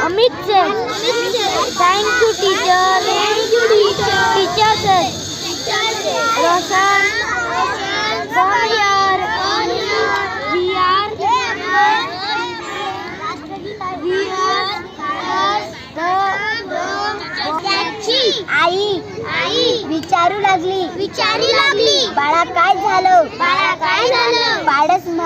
Roshan very good Amit say thank you teacher thank you teacher teacher से रोशन कौन यार we are we are I I विचारू लागली विचारू लागली बाळा काय झालं बाळा काय झालं पाडस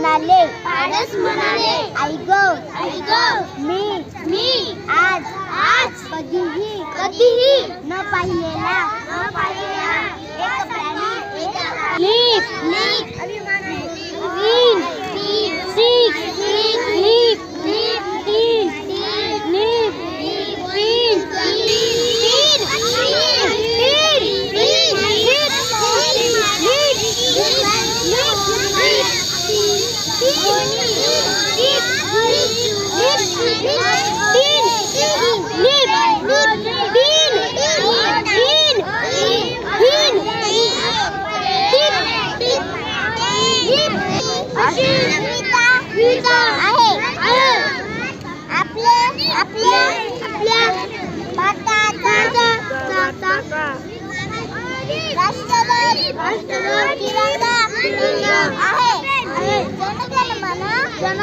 म्हणाले. पाडस म्हणाले. आई ग. आई ग. मी. मी. आज. आज. कधीही. कधीही. न पाहिलेला. न पाहिलेला. राष्ट्रवादी राष्ट्रवादी आहे जनगण म्हणा जन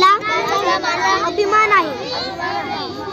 मला अभिमान आहे.